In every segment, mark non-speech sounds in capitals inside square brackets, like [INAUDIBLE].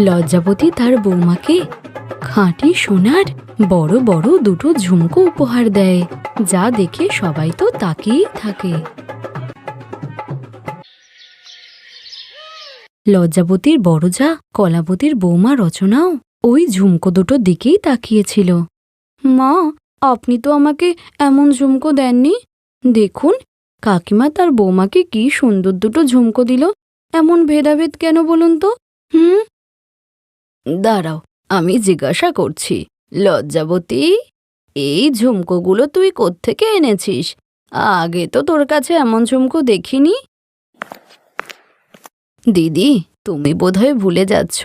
লজ্জাবতী তার বৌমাকে খাঁটি সোনার বড় বড় দুটো ঝুমকো উপহার দেয়, যা দেখে সবাই তো তাকিয়েই থাকে। লজ্জাবতীর বড় যা কলাবতীর বৌমা রচনাও ওই ঝুমকো দুটো দিকেই তাকিয়েছিল। মা, আপনি তো আমাকে এমন ঝুমকো দেননি? দেখুন, কাকিমা তার বৌমাকে কি সুন্দর দুটো ঝুমকো দিল এমন ভেদাভেদ কেন বলুন তো? হুম? দাঁড়াও, আমি জিজ্ঞাসা করছি, লজ্জাবতী, এই ঝুমকোগুলো তুই কোত্থেকে এনেছিস? আগে তো তোর কাছে এমন ঝুমকো দেখিনি। দিদি, তুমি বোধহয় ভুলে যাচ্ছ,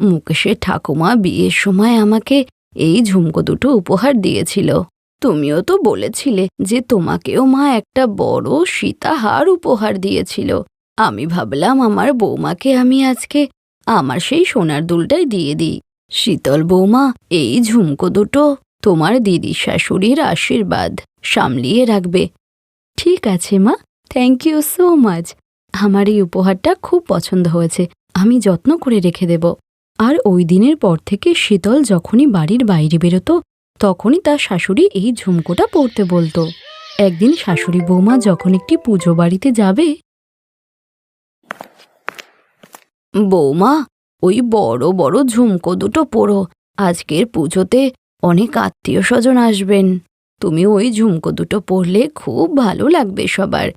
মুকেশের ঠাকুমা বিয়ের সময় আমাকে এই ঝুমকো দুটো উপহার দিয়েছিল। তুমিও তো বলেছিলে যে তোমাকেও মা একটা বড় সীতাহার উপহার দিয়েছিল। আমি ভাবলাম আমার বৌমাকে আমি আজকে আমার সেই সোনার দুলটাই দিয়ে দিই। শীতল বৌমা, এই ঝুমকো দুটো তোমার দিদি শাশুড়ির আশীর্বাদ সামলিয়ে রাখবে। ঠিক আছে মা থ্যাংক ইউ সো মাচ আমার এই উপহারটা খুব পছন্দ হয়েছে, আমি যত্ন করে রেখে দেব। আর ওই দিনের পর থেকে শীতল যখনই বাড়ির বাইরে বেরোতো, তখনই তার শাশুড়ি এই ঝুমকোটা পরতে বলতো। একদিন শাশুড়ি বৌমা যখন একটি পুজো বাড়িতে যাবে বৌমা, ওই বড় বড় ঝুমকো দুটো পরো আজকের পুজোতে অনেক আত্মীয় স্বজন আসবেন। তুমি ওই ঝুমকো দুটো পরলে খুব ভালো লাগবে সবার।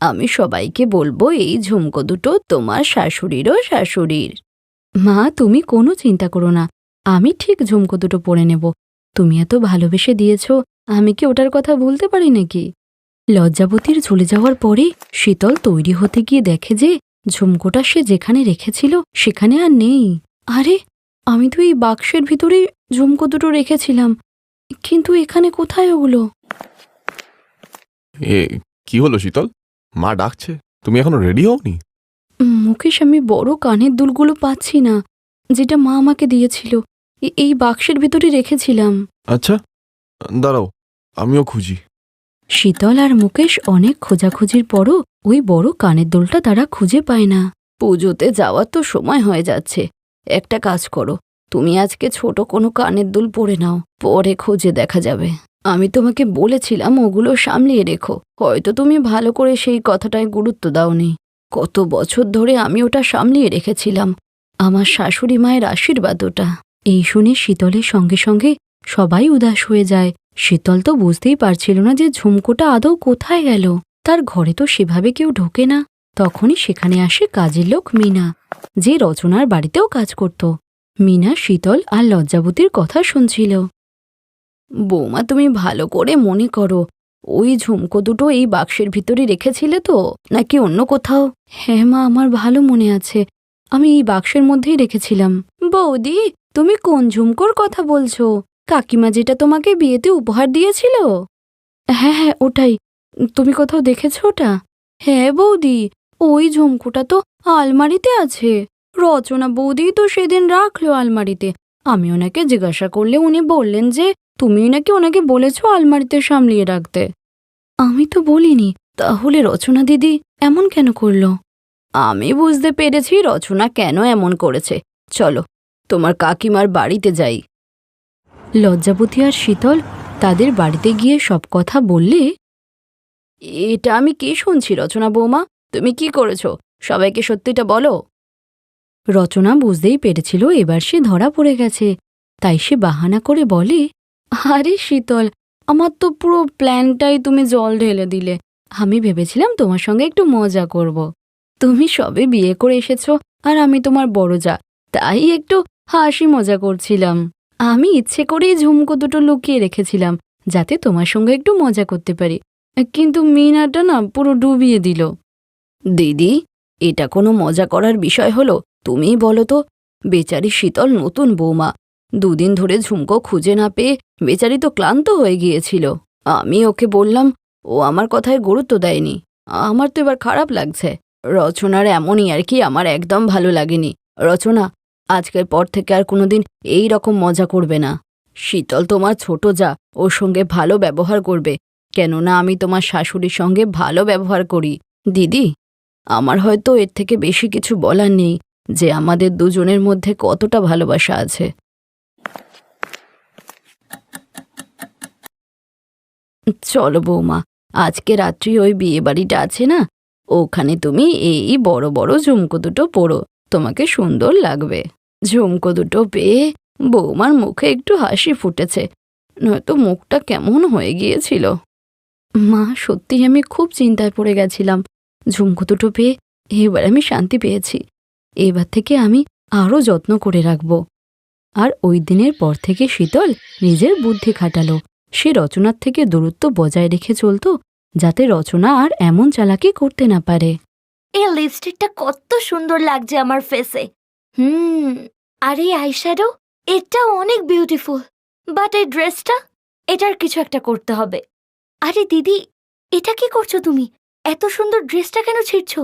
আমি সবাইকে বলব এই ঝুমকো দুটো তোমার শাশুড়িরও শাশুড়ির। মা, তুমি কোনো চিন্তা করো না। আমি ঠিক ঝুমকো দুটো পরে নেব। তুমি এত ভালোবেসে দিয়েছ, আমি কি ওটার কথা ভুলতে পারি নাকি? লজ্জাবতীর চলে যাওয়ার পরে শীতল তৈরি হতে গিয়ে দেখে যে ঝুমকোটা সে যেখানে রেখেছিল সেখানে আর নেই। আরে আমি তো এই বাক্সের ভিতরে ঝুমকো দুটো রেখেছিলাম কিন্তু এখানে কোথায় ওগুলো? এ কি হলো শীতল? মা ডাকছে তুমি এখনও রেডি হওনি? মুকেশ আমি বড় কানের দুলগুলো পাচ্ছি না যেটা মা আমাকে দিয়েছিল এই বাক্সের ভিতরে রেখেছিলাম। আচ্ছা দাঁড়াও আমিও খুঁজি। শীতল আর মুকেশ অনেক খোঁজাখুঁজির পরও ওই বড় কানের দুলটা তারা খুঁজে পায় না। পুজোতে যাওয়ার তো সময় হয়ে যাচ্ছে। একটা কাজ করো, তুমি আজকে ছোট কোনো কানের দুল পরে নাও, পরে খুঁজে দেখা যাবে। আমি তোমাকে বলেছিলাম ওগুলো সামলিয়ে রেখো, হয়তো তুমি ভালো করে সেই কথাটায় গুরুত্ব দাওনি। কত বছর ধরে আমি ওটা সামলিয়ে রেখেছিলাম। আমার শাশুড়ি মায়ের আশীর্বাদ ওটা। এই শুনে শীতলের সঙ্গে সঙ্গে সবাই উদাস হয়ে যায়। শীতল তো বুঝতেই পারছিল না যে ঝুমকোটা আদৌ কোথায় গেল। তার ঘরে তো সেভাবে কেউ ঢোকে না। তখনই সেখানে আসে কাজের লোক মিনা, যে রচনার বাড়িতেও কাজ করত। মিনা, শীতল আর লজ্জাবতীর কথা শুনছিল। বৌমা, তুমি ভালো করে মনে করো, ওই ঝুমকো দুটো এই বাক্সের ভিতরে রেখেছিলে তো, নাকি অন্য কোথাও? হ্যাঁ মা, আমার ভালো মনে আছে। আমি এই বাক্সের মধ্যেই রেখেছিলাম। বৌদি, তুমি কোন ঝুমকোর কথা বলছো? কাকিমা যেটা তোমাকে বিয়েতে উপহার দিয়েছিল? হ্যাঁ হ্যাঁ ওটাই। তুমি কোথাও দেখেছ ওটা? হ্যাঁ বৌদি, ওই ঝুমকোটা তো আলমারিতে আছে। রচনা বৌদি তো সেদিন রাখল আলমারিতে। আমি ওনাকে জিজ্ঞাসা করলে উনি বললেন যে, তুমি নাকি ওনাকে বলেছ আলমারিতে সামলিয়ে রাখতে। আমি তো বলিনি, তাহলে রচনা দিদি এমন কেন করল? আমি বুঝতে পেরেছি রচনা কেন এমন করেছে। চলো, তোমার কাকিমার বাড়িতে যাই। লজ্জাবতী আর শীতল তাদের বাড়িতে গিয়ে সব কথা বললে? এটা আমি কি শুনছি, রচনা বৌমা? তুমি কি করেছ? সবাইকে সত্যিটা বলো। রচনা বুঝতেই পেরেছিল এবার সে ধরা পড়ে গেছে। তাই সে বাহানা করে বলে, আরে শীতল, আমার তো পুরো প্ল্যানটাই তুমি জল ঢেলে দিলে। আমি ভেবেছিলাম তোমার সঙ্গে একটু মজা করব। তুমি সবে বিয়ে করে এসেছ আর আমি তোমার বড় যা তাই একটু হাসি মজা করছিলাম। আমি ইচ্ছে করেই ঝুমকো দুটো লুকিয়ে রেখেছিলাম, যাতে তোমার সঙ্গে একটু মজা করতে পারি। কিন্তু মিনাটা না পুরো ডুবিয়ে দিল। দিদি, এটা কোনো মজা করার বিষয় হলো, তুমিই বলো তো, বেচারি শীতল নতুন বৌমা। দুদিন ধরে ঝুমকো খুঁজে না পেয়ে বেচারি তো ক্লান্ত হয়ে গিয়েছিল। আমি ওকে বললাম, ও আমার কথায় গুরুত্ব দেয়নি। আমার তো এবার খারাপ লাগছে। রচনার এমনই আর কি আমার একদম ভালো লাগেনি। রচনা আজকের পর থেকে আর কোনোদিন এই রকম মজা করবে না। শীতল তোমার ছোট যা, ওর সঙ্গে ভালো ব্যবহার করবে। কেননা আমি তোমার শাশুড়ির সঙ্গে ভালো ব্যবহার করি। দিদি, আমার হয়তো এর থেকে বেশি কিছু বলার নেই, যে আমাদের দুজনের মধ্যে কতটা ভালোবাসা আছে। চলো বৌমা, আজকে রাত্রি ওই বিয়ে বাড়িটা আছে না? ওখানে তুমি এই বড় বড় ঝুমকো দুটো পরো, তোমাকে সুন্দর লাগবে। ঝুমকো দুটো পেয়ে বৌমার মুখে একটু হাসি ফুটেছে। নয়তো মুখটা কেমন হয়ে গিয়েছিল। মা সত্যি আমি খুব চিন্তায় পড়ে গেছিলাম। ঝুমকো দুটো পেয়ে এবার আমি শান্তি পেয়েছি। এবার থেকে আমি আরও যত্ন করে রাখব। আর ওই দিনের পর থেকে শীতল নিজের বুদ্ধি খাটালো। সে রচনার থেকে দূরত্ব বজায় রেখে চলতো, যাতে রচনা আর এমন চালাকি করতে না পারে। এই লিপস্টিকটা কত সুন্দর লাগছে আমার ফেসে হুম আর এই আইশ্যাডো এটা অনেক বিউটিফুল। বাট এই ড্রেসটা এটার কিছু একটা করতে হবে। আরে দিদি এটা কি করছ তুমি? এত সুন্দর ড্রেসটা কেন ছিঁড়ছো?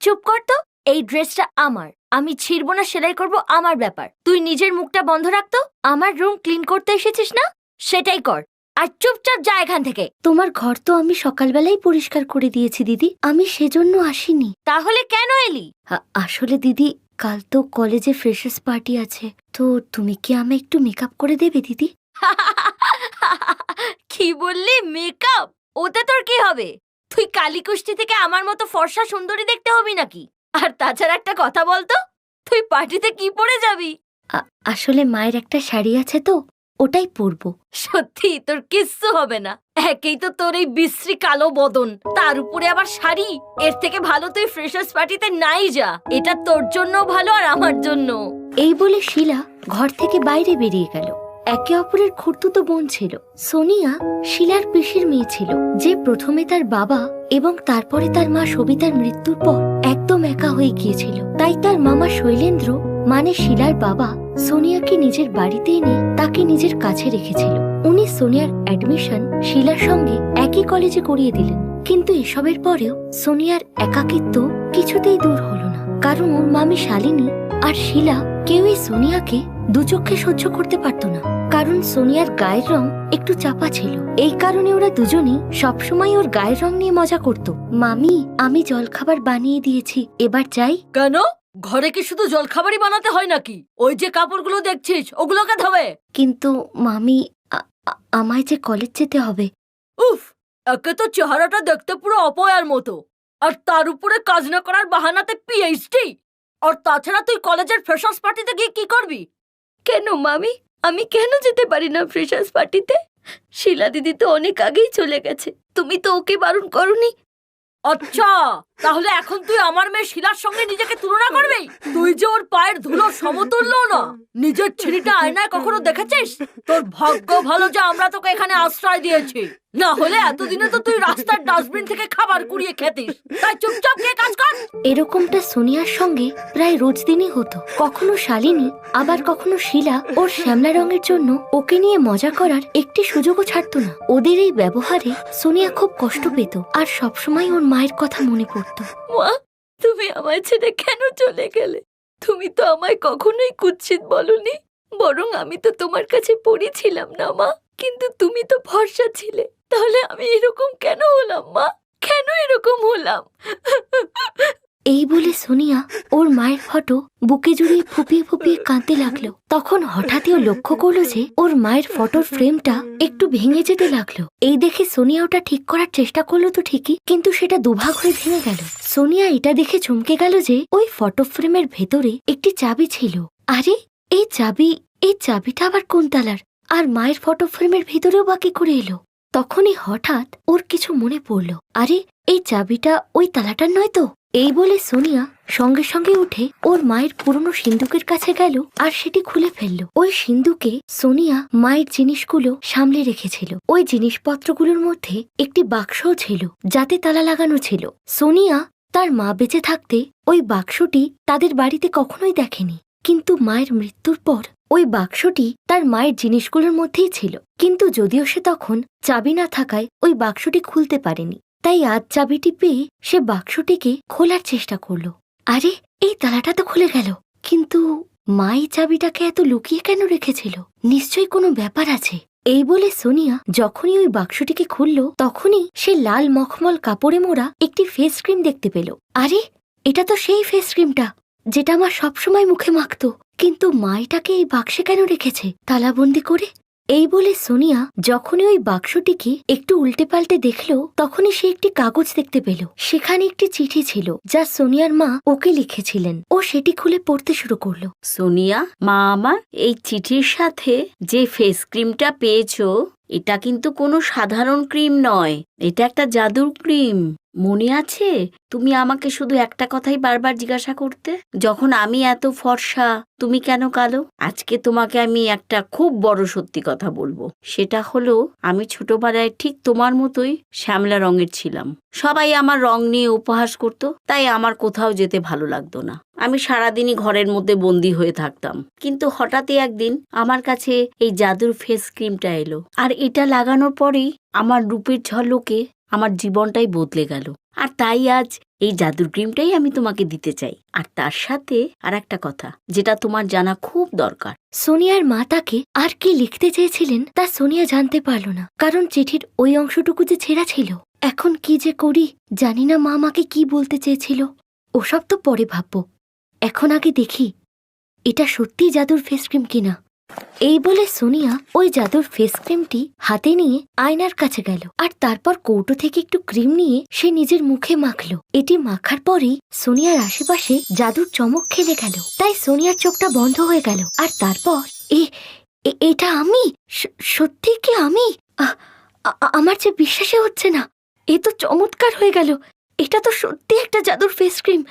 চুপ কর তো এই ড্রেসটা আমার। আমি ছিড়বো না সেলাই করব আমার ব্যাপার। তুই নিজের মুখটা বন্ধ রাখতো আমার রুম ক্লিন করতে এসেছিস না? সেটাই কর। আর চুপচাপ যা এখান থেকে। তোমার ঘর তো আমি সকালবেলাই পরিষ্কার করে দিয়েছি দিদি। আমি সেজন্য আসিনি। তাহলে কেন এলি? আসলে দিদি কাল তো কলেজে ফ্রেশার্স পার্টি আছে। তো তুমি কি আমি একটু মেকআপ করে দেবে দিদি? [LAUGHS] কি বললি? মেকআপ ওতে তোর কি হবে? তুই কালীকুষ্টি থেকে আমার মতো ফর্সা সুন্দরী দেখতে হবি নাকি? আর তাছাড়া একটা কথা বলতো তুই পার্টিতে কি পরে যাবি? আসলে মায়ের একটা শাড়ি আছে তো। ওটাই পরবো। সত্যি তোর কিচ্ছু হবে না। একেই তো তোর এই বিশ্রী কালো বদন। তার উপরে আবার শাড়ি। এর থেকে ভালো তুই ফ্রেশার্স পার্টিতে নাই যা। এটা তোর জন্য ভালো আর আমার জন্য এই বলে শিলা ঘর থেকে বাইরে বেরিয়ে গেল। একে অপরের খুঁড়তুতো বোন ছিল। সোনিয়া শিলার পিসির মেয়ে ছিল। যে প্রথমে তার বাবা এবং তারপরে তার মা সবিতার মৃত্যুর পর একদম একা হয়ে গিয়েছিল। তাই তার মামা শৈলেন্দ্র মানে শিলার বাবা সোনিয়াকে নিজের বাড়িতে এনে তাকে নিজের কাছে রেখেছিল। উনি সোনিয়ার অ্যাডমিশন শিলার সঙ্গে একই কলেজে করিয়ে দিলেন। কিন্তু এসবের পরেও সোনিয়ার একাকিত্ব কিছুতেই দূর হলো না। কারণ ওর মামি শালিনী আর শিলা কেউই সোনিয়াকে দুচক্ষে সহ্য করতে পারত না। কারণ সোনিয়ার গায়ের রং একটু চাপা ছিল। এই কারণে ওরা দুজনেই সবসময় ওর গায়ের রং নিয়ে মজা করত। মামি, আমি জলখাবার বানিয়ে দিয়েছি, এবার যাই। কেন? ঘরে কি শুধু জলখাবারই বানাতে হয় নাকি? ওই যে কাপড়গুলো দেখছিস ওগুলোকে ধোবে। কিন্তু মামি আ- আ- আমায় যে কলেজ যেতে হবে। উফ একে তো চেহারাটা দেখতে পুরো অপয়ার মতো। আর তার উপরে কাজ না করার বাহানাতে পিএইচডি আর তাছাড়া তুই কলেজের ফ্রেশার্স পার্টিতে গিয়ে কি করবি? কেন মামি? আমি কেন যেতে পারি না ফ্রেশার্স পার্টিতে শিলা দিদি তো অনেক আগেই চলে গেছে। তুমি তো ওকে বারণ করনি। আচ্ছা তাহলে এখন তুই আমার মেয়ে শিলার সঙ্গে নিজেকে তুলনা করবি? তুই যে ওর পায়ের ধুলো সমতুল্য না, নিজের ছিঁড়িটা আয়নায় কখনো দেখেছিস? তোর ভাগ্য ভালো যে আমরা তোকে এখানে আশ্রয় দিয়েছি। না হলে এতদিনে তো তুই রাস্তার ডাস্টবিন থেকে খাবার কুড়িয়ে খেতিস। তাই চুপচাপ গিয়ে কাজ কর। এরকমটা সোনিয়ার সঙ্গে প্রায় রোজ দিনই হতো। কখনো শালিনী আবার কখনো শিলা ওর শ্যামলা রঙের জন্য ওকে নিয়ে মজা করার একটি সুযোগও ছাড়তো না। ওদের এই ব্যবহারে সোনিয়া খুব কষ্ট পেত আর সবসময় ওর মায়ের কথা মনে পড়তো। মা তুমি আমার ছেড়ে কেন চলে গেলে? তুমি তো আমায় কখনোই কুৎসিত বলনি বরং আমি তো তোমার কাছে পড়েছিলাম না মা। কিন্তু তুমি তো ভরসা ছিলে। তাহলে আমি এরকম কেন হলাম, মা? কেন এরকম হলাম? এই বলে সোনিয়া ওর মায়ের ফটো বুকে জুড়িয়ে ফুপিয়ে ফুপিয়ে কাঁদতে লাগল। তখন হঠাৎই ও লক্ষ্য করল যে ওর মায়ের ফটোর ফ্রেমটা একটু ভেঙে যেতে লাগল। এই দেখে সোনিয়া ওটা ঠিক করার চেষ্টা করল তো ঠিকই, কিন্তু সেটা দুভাগ হয়ে ভেঙে গেল। সোনিয়া এটা দেখে চমকে গেল যে ওই ফটো ফ্রেমের ভেতরে একটি চাবি ছিল। আরে, এই চাবি, এই চাবিটা আবার কোন তালার? আর মায়ের ফটো ফ্রেমের ভেতরেও বাকি করে এলো। তখনই হঠাৎ ওর কিছু মনে পড়ল। আরে, এই চাবিটা ওই তালাটার নয় তো? এই বলে সোনিয়া সঙ্গে সঙ্গে উঠে ওর মায়ের পুরনো সিন্ধুকের কাছে গেল আর সেটি খুলে ফেলল। ওই সিন্ধুকে সোনিয়া মায়ের জিনিসগুলো সামলে রেখেছিল। ওই জিনিসপত্রগুলোর মধ্যে একটি বাক্সও ছিল যাতে তালা লাগানো ছিল। সোনিয়া তার মা বেঁচে থাকতে ওই বাক্সটি তাদের বাড়িতে কখনোই দেখেনি। কিন্তু মায়ের মৃত্যুর পর ওই বাক্সটি তার মায়ের জিনিসগুলোর মধ্যেই ছিল। কিন্তু যদিও সে তখন চাবি না থাকায় ওই বাক্সটি খুলতে পারেনি। তাই আজ চাবিটি পেয়ে সে বাক্সটিকে খোলার চেষ্টা করল। আরে, এই তালাটা তো খুলে গেল। কিন্তু মা এই চাবিটাকে এত লুকিয়ে কেন রেখেছিল? নিশ্চয়ই কোনো ব্যাপার আছে। এই বলে সোনিয়া যখনই ওই বাক্সটিকে খুলল, তখনই সে লাল মখমল কাপড়ে মোড়া একটি ফেস ক্রিম দেখতে পেল। আরে, এটা তো সেই ফেস ক্রিমটা, যেটা আমার সবসময় মুখে মাখতো। কিন্তু মা এটাকে এই বাক্সে কেন রেখেছে? তালাবন্দি করে? এই বলে সোনিয়া যখনই ওই বাক্সটিকে একটু উল্টে পাল্টে দেখল, তখনই সে একটি কাগজ দেখতে পেল। সেখানে একটি চিঠি ছিল, যা সোনিয়ার মা ওকে লিখেছিলেন। ও সেটি খুলে পড়তে শুরু করল। সোনিয়া, মা আমার, এই চিঠির সাথে যে ফেস ক্রিমটা পেয়েছ, এটা কিন্তু কোনো সাধারণ ক্রিম নয়। এটা একটা জাদুর ক্রিম। মনে আছে? তুমি আমাকে শুধু একটা কথাই বারবার জিজ্ঞাসা করতে? যখন আমি এত ফর্সা, তুমি কেন কালো? আজকে তোমাকে আমি একটা খুব বড় সত্যি কথা বলব। সেটা হলো, আমি ছোটবেলায় ঠিক তোমার মতোই শ্যামলা রঙের ছিলাম। সবাই আমার রং নিয়ে উপহাস করত, তাই আমার কোথাও যেতে ভালো লাগতো না। আমি সারাদিনই ঘরের মধ্যে বন্দি হয়ে থাকতাম। কিন্তু হঠাৎই একদিন আমার কাছে এই জাদুর ফেস ক্রিমটা এলো। আর এটা লাগানোর পরেই আমার রূপের ঝলকে আমার জীবনটাই বদলে গেল। আর তাই আজ এই জাদুর ক্রিমটাই আমি তোমাকে দিতে চাই। আর তার সাথে আর একটা কথা, যেটা তোমার জানা খুব দরকার। সোনিয়ার মা তাকে আর কি লিখতে চেয়েছিলেন তা সোনিয়া জানতে পারল না। কারণ চিঠির ওই অংশটুকু যে ছেঁড়া ছিল, এখন কি যে করি জানি না মা আমাকে কি বলতে চেয়েছিল। ওসব তো পরে ভাববো। এখন আগে দেখি, এটা সত্যি জাদুর ফেস ক্রিম কিনা। এই বলে সোনিয়া ওই জাদুর ফেস ক্রিমটি হাতে নিয়ে আয়নার কাছে গেল। আর তারপর কৌটো থেকে একটু ক্রিম নিয়ে সে নিজের মুখে মাখল। এটি মাখার পরেই সোনিয়ার আশেপাশে জাদুর চমক খেলে গেল। তাই সোনিয়ার চোখটা বন্ধ হয়ে গেল। আর তারপর, এ এটা আমি? সত্যি কি আমি? আমার যে বিশ্বাসে হচ্ছে না। এ তো চমৎকার হয়ে গেল। এটা তো সত্যি একটা জাদুর ফেস ক্রিম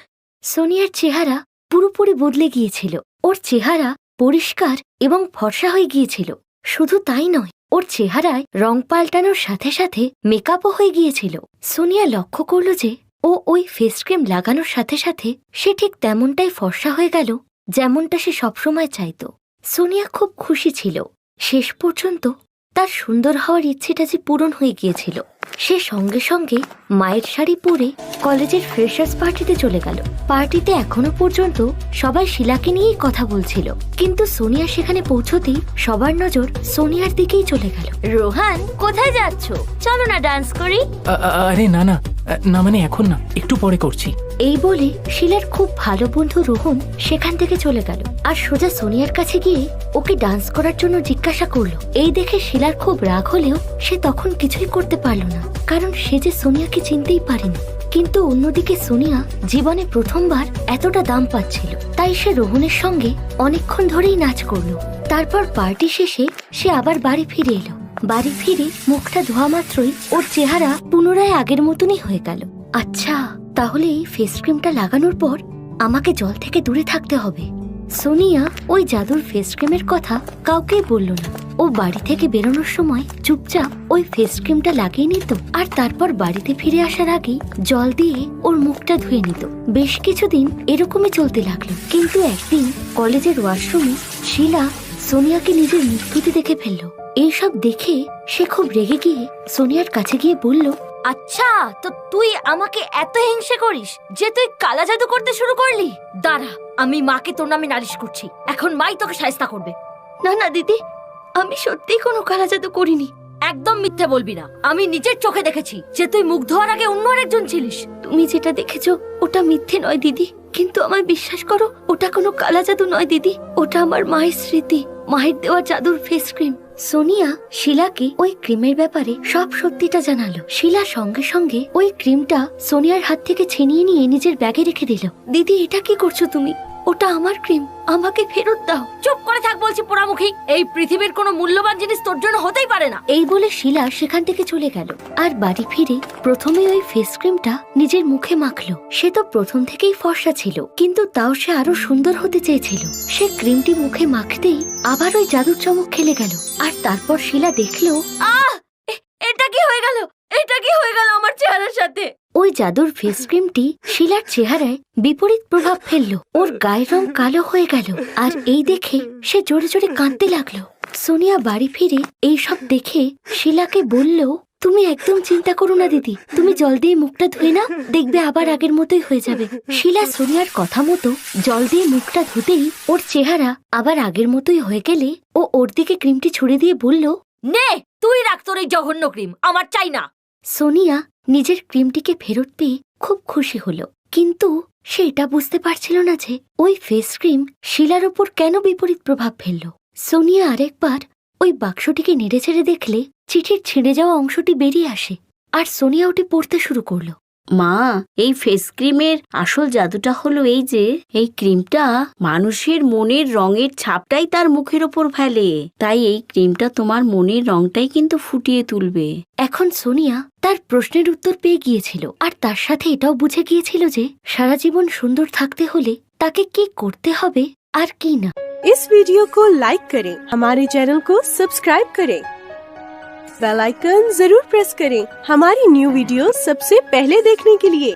সোনিয়ার চেহারা পুরোপুরি বদলে গিয়েছিল। ওর চেহারা পরিষ্কার এবং ফর্সা হয়ে গিয়েছিল। শুধু তাই নয়, ওর চেহারায় রং পাল্টানোর সাথে সাথে মেকআপও হয়ে গিয়েছিল। সোনিয়া লক্ষ্য করল যে ও ওই ফেস ক্রিম লাগানোর সাথে সাথে সে ঠিক তেমনটাই ফর্সা হয়ে গেল যেমনটা সে সবসময় চাইত। সোনিয়া খুব খুশি ছিল। শেষ পর্যন্ত তার সুন্দর হওয়ার ইচ্ছেটা যে পূরণ হয়ে গিয়েছিল। সে সঙ্গে সঙ্গে মায়ের শাড়ি পরে কলেজের ফ্রেশার্স পার্টিতে চলে গেল। পার্টিতে এখনও পর্যন্ত সবাই শিলাকে নিয়েই কথা বলছিল। কিন্তু সোনিয়া সেখানে পৌঁছতেই সবার নজর সোনিয়ার দিকেই চলে গেল। রোহান কোথায় যাচ্ছ? চলো না ডান্স করি। আরে না না না মানে এখন না একটু পরে করছি। এই বলে শিলার খুব ভালো বন্ধু রোহন সেখান থেকে চলে গেল। আর সোজা সোনিয়ার কাছে গিয়ে ওকে ডান্স করার জন্য জিজ্ঞাসা করল। এই দেখে শিলার খুব রাগ হলেও সে তখন কিছুই করতে পারল না। কারণ সে যে সোনিয়াকে চিনতেই পারেনি। কিন্তু অন্যদিকে সোনিয়া জীবনে প্রথমবার এতটা দাম পাচ্ছিল। তাই সে রোহনের সঙ্গে অনেকক্ষণ ধরেই নাচ করল। তারপর পার্টি শেষে সে আবার বাড়ি ফিরে এলো। বাড়ি ফিরে মুখটা ধোয়া মাত্রই ওর চেহারা পুনরায় আগের মতনই হয়ে গেল। আচ্ছা তাহলে এই ফেস ক্রিমটা লাগানোর পর আমাকে জল থেকে দূরে থাকতে হবে। সোনিয়া ওই জাদুর ফেস ক্রিমের কথা কাউকে বলল না। ও বাড়ি থেকে বেরোনোর সময় চুপচাপ ওই ফেস ক্রিমটা লাগিয়ে নিত আর তারপর বাড়িতে ফিরে আসার আগে জল দিয়ে ওর মুখটা ধুয়ে নিত। বেশ কিছুদিন এরকমই চলতে লাগল। কিন্তু একদিন কলেজের ওয়াশরুমে শিলা সোনিয়াকে নিজের মুখ দেখে ফেলল। এইসব দেখে সে খুব রেগে গিয়ে সোনিয়ার কাছে গিয়ে বলল আচ্ছা তো তুই আমাকে এত হিংসে করিস যে তুই কালা জাদু করতে শুরু করলি? দাঁড়া আমি মাকে তোর নামে নালিশ করছি। এখন মাই তোকে সায়স্তা করবে। না না দিদি আমি সত্যি কোনো কালা জাদু করিনি। একদম মিথ্যে বলবি না। আমি নিজের চোখে দেখেছি যে তুই মুখ ধোয়ার আগে অন্য আরেকজন ছিলিস। তুমি যেটা দেখেছ ওটা মিথ্যে নয় দিদি। কিন্তু আমায় বিশ্বাস করো ওটা কোনো কালা জাদু নয় দিদি। ওটা আমার মায়ের স্মৃতি মায়ের দেওয়া জাদুর ফেস ক্রিম সোনিয়া শিলাকে ওই ক্রিমের ব্যাপারে সব সত্যিটা জানালো। শিলা সঙ্গে সঙ্গে ওই ক্রিমটা সোনিয়ার হাত থেকে ছিনিয়ে নিয়ে নিজের ব্যাগে রেখে দিল। দিদি, এটা কি করছ তুমি? ওটা আমার ক্রিম আমাকে ফেরত দাও। চুপ করে থাক বলছি পোড়ামুখী। এই পৃথিবীর কোনো মূল্যবান জিনিস তোর জন্য হতেই পারে না। এই বলে শিলা সেখান থেকে চলে গেল। আর বাড়ি ফিরে প্রথমে ওই ফেস ক্রিমটা নিজের মুখে মাখলো। সে তো প্রথম থেকেই ফর্সা ছিল কিন্তু তাও সে আরও সুন্দর হতে চেয়েছিল। সে ক্রিমটি মুখে মাখতেই আবার ওই জাদুর চমক খেলে গেল। আর তারপর শিলা দেখল আহ! এটা কি হয়ে গেল? এটা কি হয়ে গেল আমার চেহারার সাথে? ওই জাদুর ফেস ক্রিমটি শিলার চেহারায় বিপরীত প্রভাব ফেলল। ওর গায়ের রং কালো হয়ে গেল। আর এই দেখে সে জোরে জোরে কাঁদতে লাগল। সোনিয়া বাড়ি ফিরে এই সব দেখে শিলাকে বলল, তুমি একদম চিন্তা করো না দিদি। তুমি জল দিয়ে মুখটা ধুয়ে না দেখবে আবার আগের মতোই হয়ে যাবে। শিলা সোনিয়ার কথা মতো জল দিয়ে মুখটা ধুতেই ওর চেহারা আবার আগের মতোই হয়ে গেলে ও ওর দিকে ক্রিমটি ছুড়ে দিয়ে বলল, নে, তুই রাখ তোর এই জঘন্য ক্রিম, আমার চাই না। সোনিয়া নিজের ক্রিমটিকে ফেরত পেয়ে খুব খুশি হল। কিন্তু সে এটা বুঝতে পারছিল না যে ওই ফেস ক্রিম শিলার ওপর কেন বিপরীত প্রভাব ফেলল। সোনিয়া আরেকবার ওই বাক্সটিকে নেড়ে ছেড়ে দেখলে চিঠির ছিঁড়ে যাওয়া অংশটি বেরিয়ে আসে, আর সোনিয়া ওটি পড়তে শুরু করল। মা এই ফেস ক্রিমের আসল জাদুটা হলো এই যে এই ক্রিমটা মানুষের মনের রঙের ছাপটাই তার মুখের ওপর ফেলে তাই এই ক্রিমটা তোমার মনের রংটাই কিন্তু ফুটিয়ে তুলবে এখন সোনিয়া তার প্রশ্নের উত্তর পেয়ে গিয়েছিল আর তার সাথে এটাও বুঝে গিয়েছিল যে সারা জীবন সুন্দর থাকতে হলে তাকে কি করতে হবে আর কি না इस वीडियो को लाइक करें हमारे चैनल को सब्सक्राइब करें बेल आइकन ज़रूर प्रेस करें। हमारी न्यू वीडियो सबसे पहले देखने के लिए।